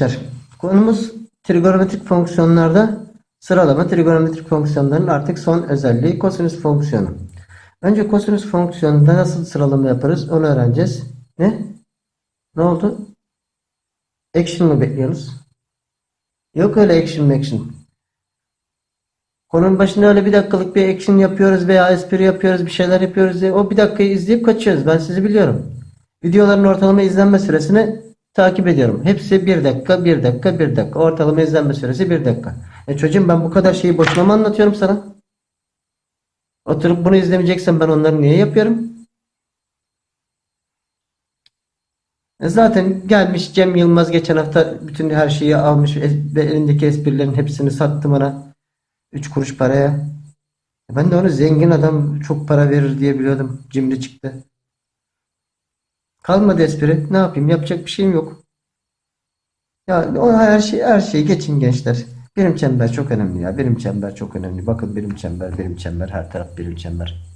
gençler. Konumuz trigonometrik fonksiyonlarda sıralama trigonometrik fonksiyonların artık son özelliği kosinüs fonksiyonu. Önce kosinüs fonksiyonunda nasıl sıralama yaparız onu öğreneceğiz. Ne? Ne oldu? Action mı bekliyoruz? Yok öyle action action. Konunun başında öyle bir dakikalık bir action yapıyoruz veya espri yapıyoruz bir şeyler yapıyoruz diye o bir dakikayı izleyip kaçıyoruz. Ben sizi biliyorum. Videoların ortalama izlenme süresini takip ediyorum. Hepsi bir dakika, bir dakika, bir dakika. Ortalama izlenme süresi bir dakika. E çocuğum ben bu kadar şeyi boşuna mı anlatıyorum sana? Oturup bunu izlemeyeceksen ben onları niye yapıyorum? E zaten gelmiş Cem Yılmaz geçen hafta bütün her şeyi almış ve elindeki esprilerin hepsini sattı bana. 3 kuruş paraya. E Ben de onu zengin adam çok para verir diye biliyordum. Cimri çıktı. Kalmadı espri. Ne yapayım? Yapacak bir şeyim yok. Ya o her şey her şeyi geçin gençler. Birim çember çok önemli ya. Birim çember çok önemli. Bakın birim çember, birim çember, her taraf birim çember.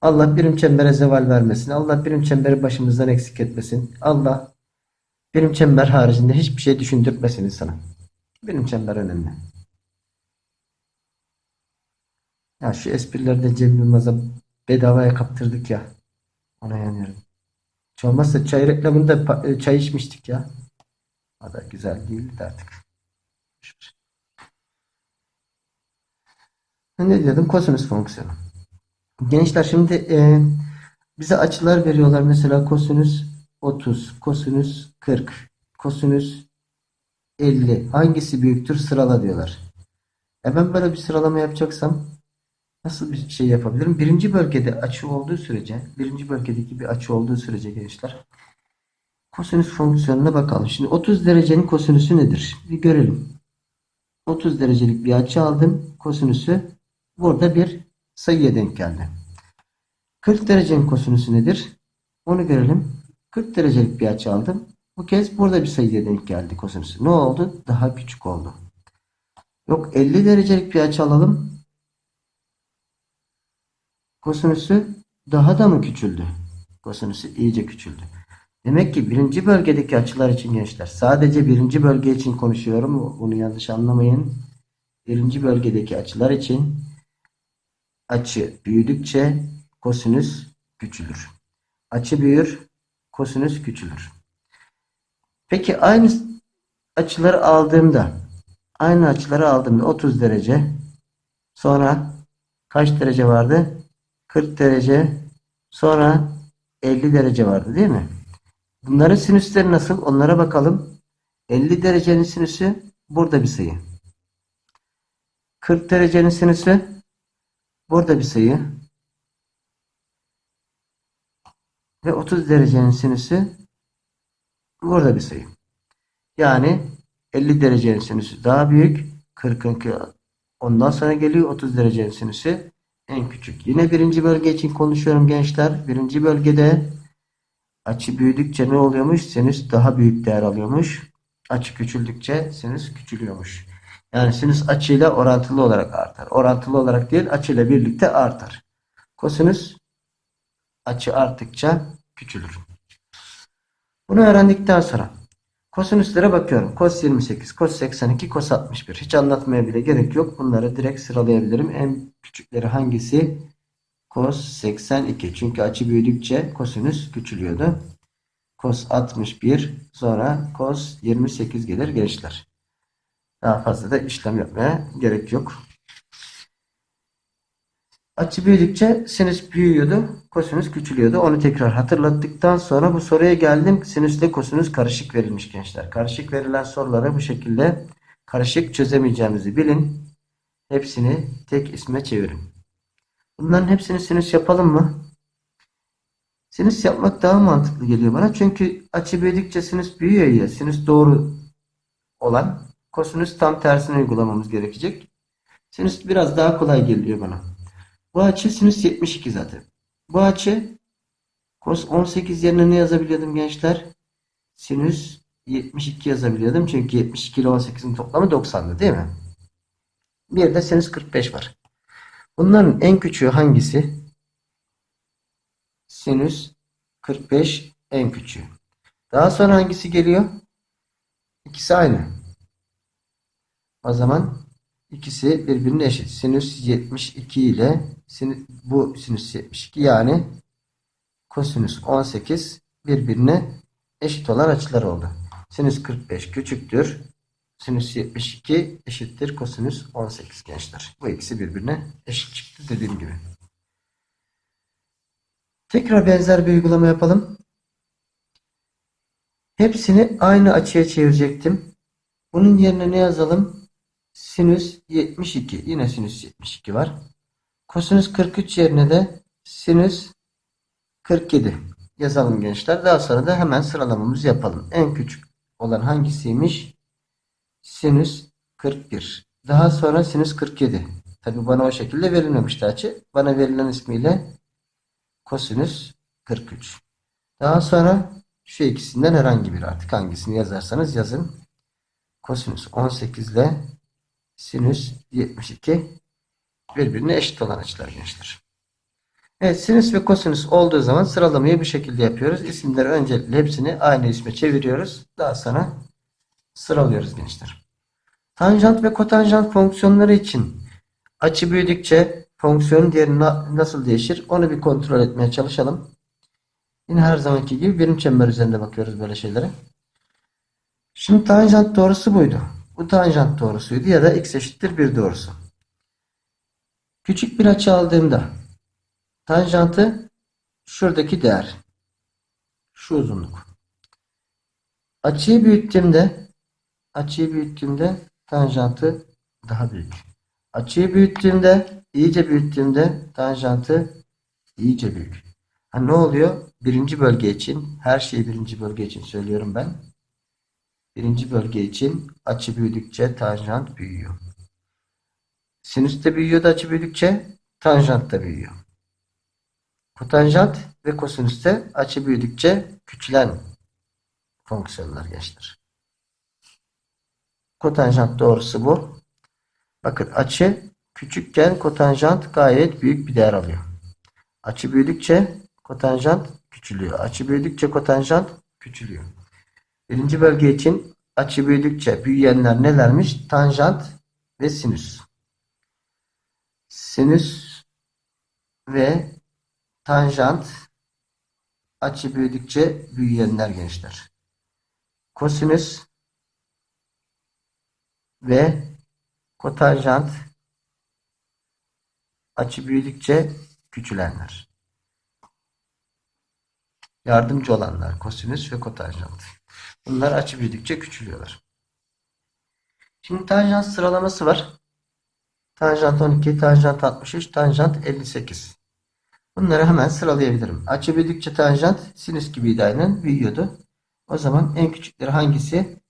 Allah birim çembere zeval vermesin. Allah birim çemberi başımızdan eksik etmesin. Allah birim çember haricinde hiçbir şey düşündürtmesin insana. Birim çember önemli. Ya şu esprileri de Cem Yılmaz'a bedavaya kaptırdık ya. Ona yanıyorum. Hiç olmazsa çay reklamında e, çay içmiştik ya. O da güzel değildi artık. Ne diyordum? Kosinüs fonksiyonu. Gençler şimdi e, bize açılar veriyorlar. Mesela kosinüs 30, kosinüs 40, kosinüs 50. Hangisi büyüktür sırala diyorlar. E ben böyle bir sıralama yapacaksam nasıl bir şey yapabilirim? Birinci bölgede açı olduğu sürece, birinci bölgedeki bir açı olduğu sürece gençler kosinüs fonksiyonuna bakalım. Şimdi 30 derecenin kosinüsü nedir? Bir görelim. 30 derecelik bir açı aldım. Kosinüsü burada bir sayıya denk geldi. 40 derecenin kosinüsü nedir? Onu görelim. 40 derecelik bir açı aldım. Bu kez burada bir sayıya denk geldi kosinüsü. Ne oldu? Daha küçük oldu. Yok 50 derecelik bir açı alalım. Kosinüsü daha da mı küçüldü? Kosinüsü iyice küçüldü. Demek ki birinci bölgedeki açılar için gençler. Sadece birinci bölge için konuşuyorum. Bunu yanlış anlamayın. Birinci bölgedeki açılar için açı büyüdükçe kosinüs küçülür. Açı büyür, kosinüs küçülür. Peki aynı açıları aldığımda aynı açıları aldığımda 30 derece sonra kaç derece vardı? 40 derece sonra 50 derece vardı değil mi? Bunların sinüsleri nasıl? Onlara bakalım. 50 derecenin sinüsü burada bir sayı. 40 derecenin sinüsü burada bir sayı. Ve 30 derecenin sinüsü burada bir sayı. Yani 50 derecenin sinüsü daha büyük. 40'ınki ondan sonra geliyor. 30 derecenin sinüsü en küçük. Yine birinci bölge için konuşuyorum gençler. Birinci bölgede açı büyüdükçe ne oluyormuş? Sinüs daha büyük değer alıyormuş. Açı küçüldükçe sinüs küçülüyormuş. Yani sinüs açıyla orantılı olarak artar. Orantılı olarak değil açıyla birlikte artar. Kosinüs açı arttıkça küçülür. Bunu öğrendikten sonra kosinüslere bakıyorum. Kos 28, kos 82, kos 61. Hiç anlatmaya bile gerek yok. Bunları direkt sıralayabilirim. En küçükleri hangisi? Kos 82. Çünkü açı büyüdükçe kosinüs küçülüyordu. Kos 61 sonra kos 28 gelir gençler. Daha fazla da işlem yapmaya gerek yok. Açı büyüdükçe sinüs büyüyordu. Kosinüs küçülüyordu. Onu tekrar hatırlattıktan sonra bu soruya geldim. Sinüsle kosinüs karışık verilmiş gençler. Karışık verilen soruları bu şekilde karışık çözemeyeceğimizi bilin. Hepsini tek isme çevirin. Bunların hepsini sinüs yapalım mı? Sinüs yapmak daha mantıklı geliyor bana. Çünkü açı büyüdükçe sinüs büyüyor ya. Sinüs doğru olan kosinüs tam tersini uygulamamız gerekecek. Sinüs biraz daha kolay geliyor bana. Bu açı sinüs 72 zaten. Bu açı kos 18 yerine ne yazabiliyordum gençler? Sinüs 72 yazabiliyordum. Çünkü 72 ile 18'in toplamı 90'dı değil mi? Bir de sinüs 45 var. Bunların en küçüğü hangisi? Sinüs 45 en küçüğü. Daha sonra hangisi geliyor? İkisi aynı. O zaman ikisi birbirine eşit. Sinüs 72 ile sinüs, bu sinüs 72 yani kosinüs 18 birbirine eşit olan açılar oldu. Sinüs 45 küçüktür. Sinüs 72 eşittir kosinüs 18 gençler. Bu ikisi birbirine eşit çıktı dediğim gibi. Tekrar benzer bir uygulama yapalım. Hepsini aynı açıya çevirecektim. Bunun yerine ne yazalım? Sinüs 72. Yine sinüs 72 var. Kosinüs 43 yerine de sinüs 47 yazalım gençler. Daha sonra da hemen sıralamamızı yapalım. En küçük olan hangisiymiş? Sinüs 41. Daha sonra sinüs 47. Tabi bana o şekilde verilmemişti açı. Bana verilen ismiyle kosinüs 43. Daha sonra şu ikisinden herhangi biri artık hangisini yazarsanız yazın. Kosinüs 18 ile sinüs 72 birbirine eşit olan açılar gençler. Evet sinüs ve kosinüs olduğu zaman sıralamayı bu şekilde yapıyoruz. İsimleri öncelikle hepsini aynı isme çeviriyoruz. Daha sonra sıralıyoruz gençler. Tanjant ve kotanjant fonksiyonları için açı büyüdükçe fonksiyonun değeri na- nasıl değişir? Onu bir kontrol etmeye çalışalım. Yine her zamanki gibi birim çember üzerinde bakıyoruz böyle şeylere. Şimdi tanjant doğrusu buydu. Bu tanjant doğrusuydu ya da x eşittir 1 doğrusu. Küçük bir açı aldığımda tanjantı şuradaki değer. Şu uzunluk. Açıyı büyüttüğümde açıyı büyüttüğümde tanjantı daha büyük. Açıyı büyüttüğümde iyice büyüttüğümde tanjantı iyice büyük. Ha, ne oluyor? Birinci bölge için her şeyi birinci bölge için söylüyorum ben. Birinci bölge için açı büyüdükçe tanjant büyüyor. Sinüs de büyüyor da açı büyüdükçe tanjant da büyüyor. Kotanjant ve kosinüs de açı büyüdükçe küçülen fonksiyonlar gençler. Kotanjant doğrusu bu. Bakın açı küçükken kotanjant gayet büyük bir değer alıyor. Açı büyüdükçe kotanjant küçülüyor. Açı büyüdükçe kotanjant küçülüyor. Birinci bölge için açı büyüdükçe büyüyenler nelermiş? Tanjant ve sinüs. Sinüs ve tanjant açı büyüdükçe büyüyenler gençler. Kosinüs ve kotanjant açı büyüdükçe küçülenler. Yardımcı olanlar kosinüs ve kotanjant. Bunlar açı büyüdükçe küçülüyorlar. Şimdi tanjant sıralaması var. Tanjant 12, tanjant 63, tanjant 58. Bunları hemen sıralayabilirim. Açı büyüdükçe tanjant sinüs gibiydi aynen büyüyordu. O zaman en küçükleri hangisi?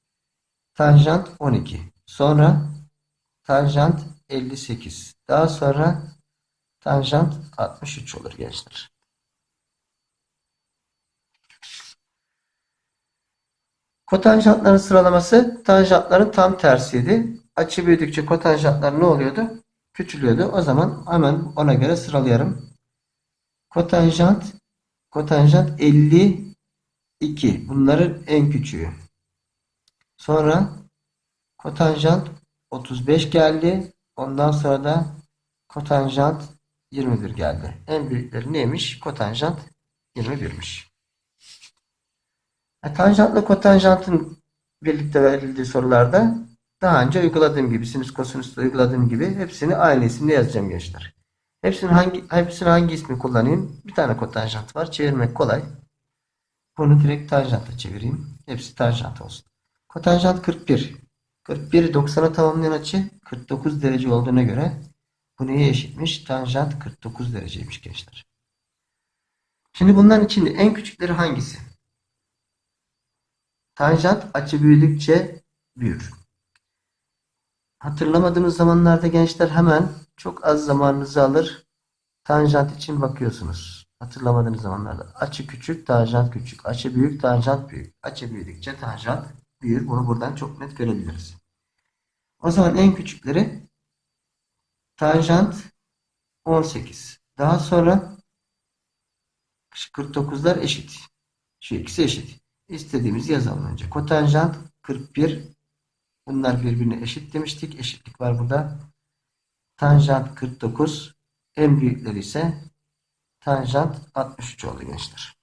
Tanjant 12. Sonra tanjant 58. Daha sonra tanjant 63 olur gençler. Kotanjantların sıralaması tanjantların tam tersiydi. Açı büyüdükçe kotanjantlar ne oluyordu? Küçülüyordu. O zaman hemen ona göre sıralayalım. Kotanjant kotanjant 52. Bunların en küçüğü. Sonra kotanjant 35 geldi. Ondan sonra da kotanjant 21 geldi. En büyükleri neymiş? Kotanjant 21'miş. E, tanjantla kotanjantın birlikte verildiği sorularda daha önce uyguladığım gibi, sinüs kosinüsle uyguladığım gibi hepsini aynı isimle yazacağım gençler. Hepsinin hangi hepsini hangi ismi kullanayım? Bir tane kotanjant var. Çevirmek kolay. Bunu direkt tanjanta çevireyim. Hepsi tanjant olsun. Kotanjant 41. 41 90'a tamamlayan açı 49 derece olduğuna göre bu neye eşitmiş? Tanjant 49 dereceymiş gençler. Şimdi bunların içinde en küçükleri hangisi? Tanjant açı büyüdükçe büyür. Hatırlamadığınız zamanlarda gençler hemen çok az zamanınızı alır. Tanjant için bakıyorsunuz. Hatırlamadığınız zamanlarda. Açı küçük, tanjant küçük. Açı büyük, tanjant büyük. Açı büyüdükçe tanjant büyür. Bunu buradan çok net görebiliriz. O zaman en küçükleri tanjant 18. Daha sonra 49'lar eşit. Şu ikisi eşit. İstediğimizi yazalım önce. Kotanjant 41. Bunlar birbirine eşit demiştik. Eşitlik var burada. Tanjant 49. En büyükleri ise tanjant 63 oldu gençler.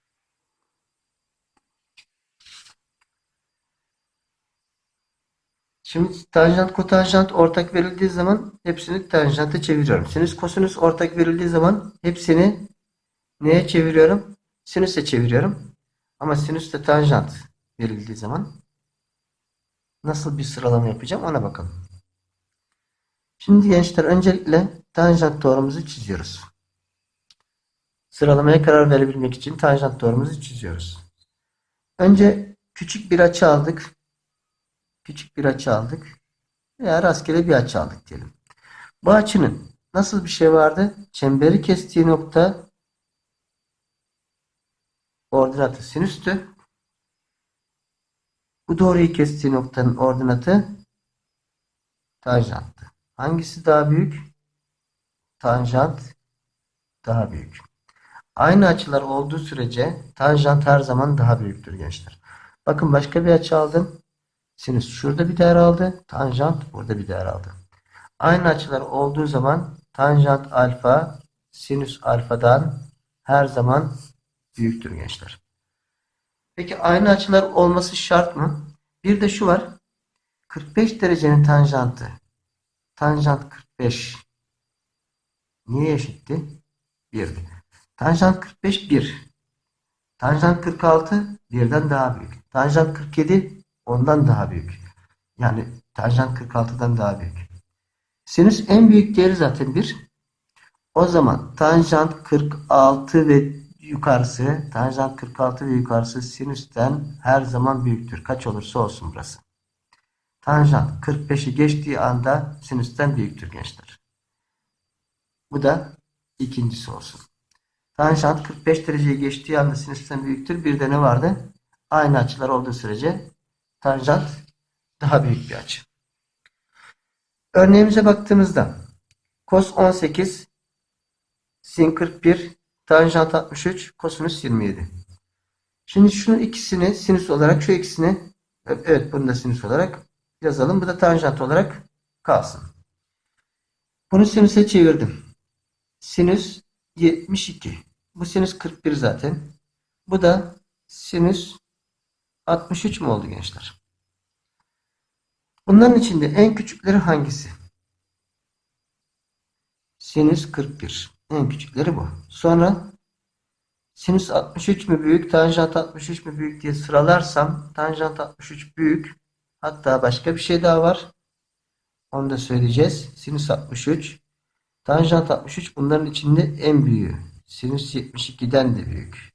Şimdi tanjant kotanjant ortak verildiği zaman hepsini tanjanta çeviriyorum. Sinüs kosinüs ortak verildiği zaman hepsini neye çeviriyorum? Sinüse çeviriyorum. Ama sinüste tanjant verildiği zaman nasıl bir sıralama yapacağım ona bakalım. Şimdi gençler öncelikle tanjant doğrumuzu çiziyoruz. Sıralamaya karar verebilmek için tanjant doğrumuzu çiziyoruz. Önce küçük bir açı aldık. Küçük bir açı aldık. Veya rastgele bir açı aldık diyelim. Bu açının nasıl bir şey vardı? Çemberi kestiği nokta ordinatı sinüstü. Bu doğruyu kestiği noktanın ordinatı tanjanttı. Hangisi daha büyük? Tanjant daha büyük. Aynı açılar olduğu sürece tanjant her zaman daha büyüktür gençler. Bakın başka bir açı aldım. Sinüs şurada bir değer aldı. Tanjant burada bir değer aldı. Aynı açılar olduğu zaman tanjant alfa sinüs alfadan her zaman büyüktür gençler. Peki aynı açılar olması şart mı? Bir de şu var. 45 derecenin tanjantı. Tanjant 45 niye eşitti? 1'di. Tanjant 45 1. Tanjant 46 birden daha büyük. Tanjant 47 ondan daha büyük. Yani tanjant 46'dan daha büyük. Sinüs en büyük değeri zaten 1. O zaman tanjant 46 ve yukarısı, tanjant 46 ve yukarısı sinüsten her zaman büyüktür. Kaç olursa olsun burası. Tanjant 45'i geçtiği anda sinüsten büyüktür gençler. Bu da ikincisi olsun. Tanjant 45 dereceyi geçtiği anda sinüsten büyüktür. Bir de ne vardı? Aynı açılar olduğu sürece tanjant daha büyük bir açı. Örneğimize baktığımızda cos 18 sin 41 tanjant 63 kosinüs 27. Şimdi şunun ikisini sinüs olarak şu ikisini evet bunu da sinüs olarak yazalım. Bu da tanjant olarak kalsın. Bunu sinüse çevirdim. Sinüs 72. Bu sinüs 41 zaten. Bu da sinüs 63 mü oldu gençler? Bunların içinde en küçükleri hangisi? Sinüs 41. En küçükleri bu. Sonra sinüs 63 mü büyük, tanjant 63 mü büyük diye sıralarsam tanjant 63 büyük. Hatta başka bir şey daha var. Onu da söyleyeceğiz. Sinüs 63. Tanjant 63 bunların içinde en büyüğü. Sinüs 72'den de büyük.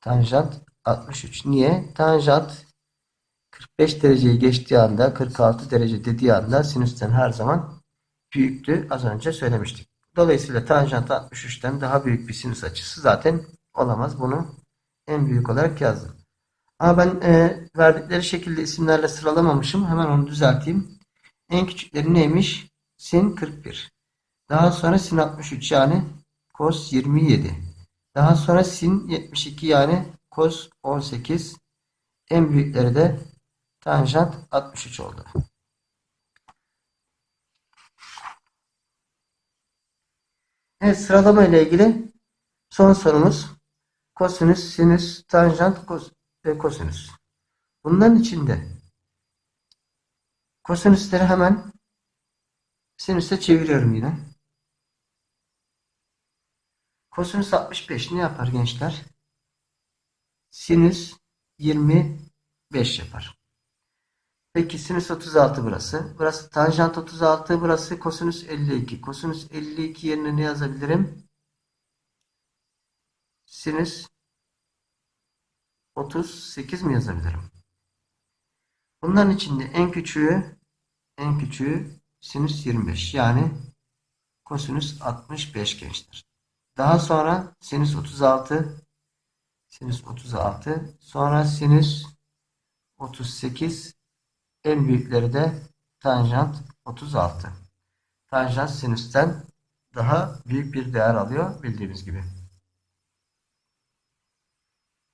Tanjant 63. Niye? Tanjant 45 dereceyi geçtiği anda 46 derece dediği anda sinüsten her zaman büyüktü. Az önce söylemiştik. Dolayısıyla tanjant 63'ten daha büyük bir sinüs açısı zaten olamaz. Bunu en büyük olarak yazdım. Ama ben e, verdikleri şekilde isimlerle sıralamamışım. Hemen onu düzelteyim. En küçükleri neymiş? Sin 41. Daha sonra sin 63 yani cos 27. Daha sonra sin 72 yani cos 18. En büyükleri de tanjant 63 oldu. Evet sıralama ile ilgili son sorumuz kosinüs, sinüs, tanjant, kos ve kosinüs. Bunların içinde kosinüsleri hemen sinüse çeviriyorum yine. Kosinüs 65 ne yapar gençler? Sinüs 25 yapar. Peki sinüs 36 burası. Burası tanjant 36, burası kosinüs 52. Kosinüs 52 yerine ne yazabilirim? Sinüs 38 mi yazabilirim? Bunların içinde en küçüğü en küçüğü sinüs 25. Yani kosinüs 65 gençler. Daha sonra sinüs 36 sinüs 36 sonra sinüs 38 en büyükleri de tanjant 36. Tanjant sinüsten daha büyük bir değer alıyor bildiğimiz gibi.